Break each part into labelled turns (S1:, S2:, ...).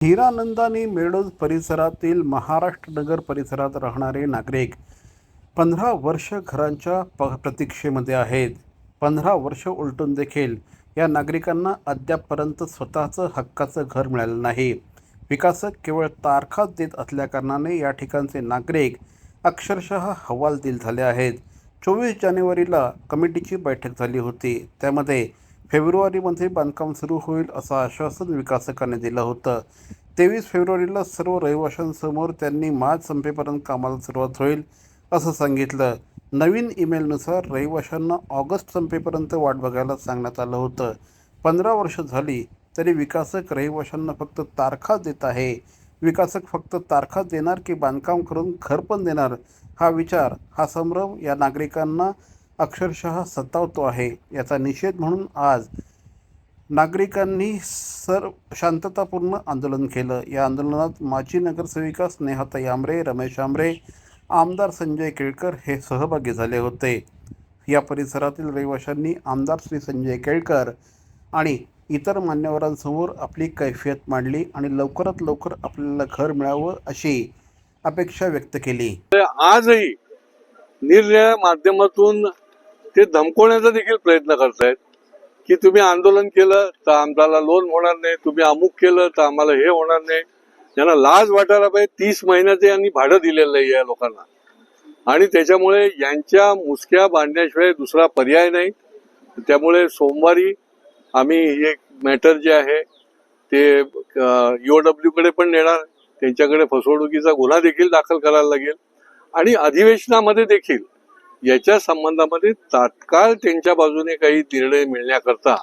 S1: हिरानंदानी मेळोद परिसरातील महाराष्ट्र नगर परिसरात राहणारे नागरिक पंधरा वर्ष घरांच्या प प्रतीक्षेमध्ये आहेत. पंधरा वर्ष उलटून देखील या नागरिकांना अद्यापपर्यंत स्वतःचं हक्काचं घर मिळालं नाही. विकासक केवळ तारखाच देत असल्याकारणाने या ठिकाणचे नागरिक अक्षरशः हवालदिल झाले आहेत. चोवीस जानेवारीला कमिटीची बैठक झाली होती. त्यामध्ये फेब्रुवारीमध्ये बांधकाम सुरू होईल असं आश्वासन विकासकाने दिलं होतं. तेवीस फेब्रुवारीला सर्व रहिवाशांसमोर त्यांनी मार्च संपेपर्यंत कामाला सुरुवात होईल असं सांगितलं. नवीन ईमेलनुसार रहिवाशांना ऑगस्ट संपेपर्यंत वाट बघायला सांगण्यात आलं होतं. पंधरा वर्ष झाली तरी विकासक रहिवाशांना फक्त तारखा देत आहे. विकासक फक्त तारखा देणार की बांधकाम करून घर पण देणार? हा विचार हा संभ्रम या नागरिकांना अक्षरशः सतावतो आहे. याचा निषेध म्हणून आज नागरिकांनी सर शांततापूर्ण आंदोलन केलं. या आंदोलनात माजी नगरसेविका स्नेहाताई आंबरे रमेश आंबरे आमदार संजय केळकर हे सहभागी झाले होते. या परिसरातील रहिवाशांनी आमदार श्री संजय केळकर आणि इतर मान्यवरांसमोर आपली कैफियत मांडली आणि लवकरात लवकर आपल्याला घर मिळावं अशी अपेक्षा व्यक्त केली.
S2: आजही निरनिळ्या माध्यमातून ते धमकवण्याचा देखील प्रयत्न करतायत की तुम्ही आंदोलन केलं तर आम्हाला लोन होणार नाही तुम्ही अमुक केलं तर आम्हाला हे होणार नाही. त्यांना लाज वाटायला पाहिजे तीस महिन्याचे यांनी भाडं दिलेलं आहे या लोकांना. आणि त्याच्यामुळे यांच्या मुसक्या बांधण्याशिवाय दुसरा पर्याय नाही. त्यामुळे सोमवारी आम्ही हे मॅटर जे आहे ते ईओडब्ल्यू कडे पण नेणार त्यांच्याकडे फसवणुकीचा गुन्हा देखील दाखल करायला लागेल. आणि अधिवेशनामध्ये देखील याच्या संबंधामध्ये तात्काळ त्यांच्या बाजूने काही निर्णय मिळण्याकरता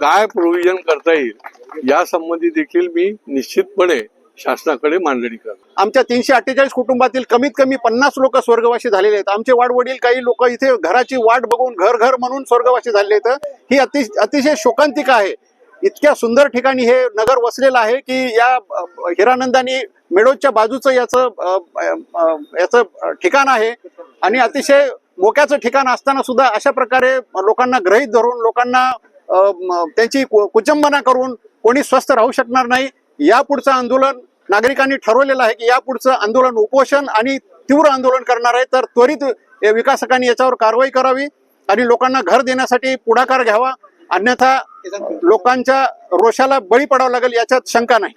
S2: काय प्रोव्हिजन करता येईल या संबंधी देखील मी निश्चितपणे शासनाकडे मांडणी कर
S3: आमच्या तीनशे अठ्ठेचाळीस कुटुंबातील कमीत कमी पन्नास लोक स्वर्गवासी झालेले आहेत. आमचे वाडवडील काही लोक इथे घराची वाट बघून घर घर म्हणून स्वर्गवासी झालेले आहेत. ही अति अतिशय शोकांतिका आहे. इतक्या सुंदर ठिकाणी हे नगर वसलेलं आहे की या हिरानंदानी मेळोदच्या बाजूचं याचं याचं ठिकाण आहे. आणि अतिशय मोक्याचं ठिकाण असताना सुद्धा अशा प्रकारे लोकांना ग्रहित धरून लोकांना त्यांची कुचंबना करून कोणी स्वस्थ राहू शकणार नाही यापुढचं आंदोलन नागरिकांनी ठरवलेलं आहे की यापुढचं आंदोलन उपोषण आणि तीव्र आंदोलन करणार आहे. तर त्वरित विकासकांनी याच्यावर कारवाई करावी आणि लोकांना घर देण्यासाठी पुढाकार घ्यावा. अन्यथा लोकांच्या रोषाला बळी पडावं लागेल याच्यात शंका नाही.